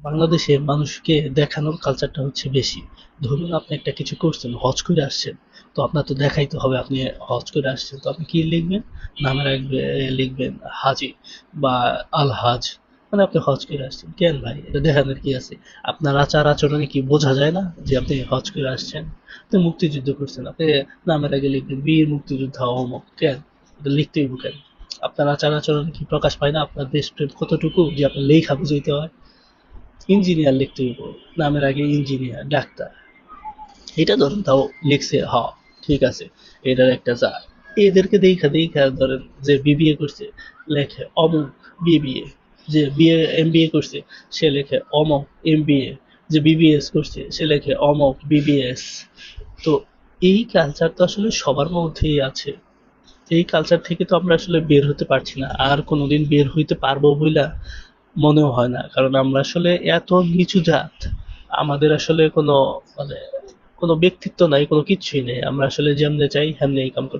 বাংলাদেশে মানুষকে দেখানোর কালচারটা হচ্ছে বেশি। ধরুন আপনি একটা কিছু করছেন, হজ করে আসছেন, তো আপনার তো দেখাইতে হবে আপনি হজ করে আসছেন। তো আপনি কি লিখবেন? নামের আগে লিখবেন হাজি বা আল হাজ মানে আপনি হজ করে আসছেন। কেন ভাই? এটা দেখানোর কি আছে? আপনার আচার আচরণে কি বোঝা যায় না যে আপনি হজ করে আসছেন? আপনি মুক্তিযুদ্ধ করছেন, আপনি নামের আগে লিখবেন, বীর মুক্তিযোদ্ধা অমক, কেন? এটা লিখতেই কেন? আপনার আচার আচরণ কি প্রকাশ পায় না? আপনার দেশপ্রেম কতটুকু যে আপনার লেখা বুঝাইতে হয়? ইঞ্জিনিয়ার লিখতে হইব। নামের আগে ইঞ্জিনিয়ার, ডাক্তার। এটা ধরেন তাও লিখছে, হ, ঠিক আছে, এটার একটা যা। এদেরকে দেখা দেখা ধরেন যে বিবিএ করছে, লেখে অমুক বিবিএ। যে বিএ এম করছে, সে লেখে অমক এম যে বিবিএস করছে, সে লেখে অমক বিবিএস। তো এই কালচার তো আসলে সবার মধ্যেই আছে। এই কালচার থেকে তো আমরা আসলে বের হতে পারছি না। আর কোনোদিন বের হইতে পারব বইলা মনেও হয় না। কারণ আমরা আসলে এত নিচু জাত, আমাদের আসলে কোনো মানে কোনো ব্যক্তিত্ব নাই, কোনো কিছুই নেই। আমরা আসলে যেমনে চাই হেমনে ইনকাম করতে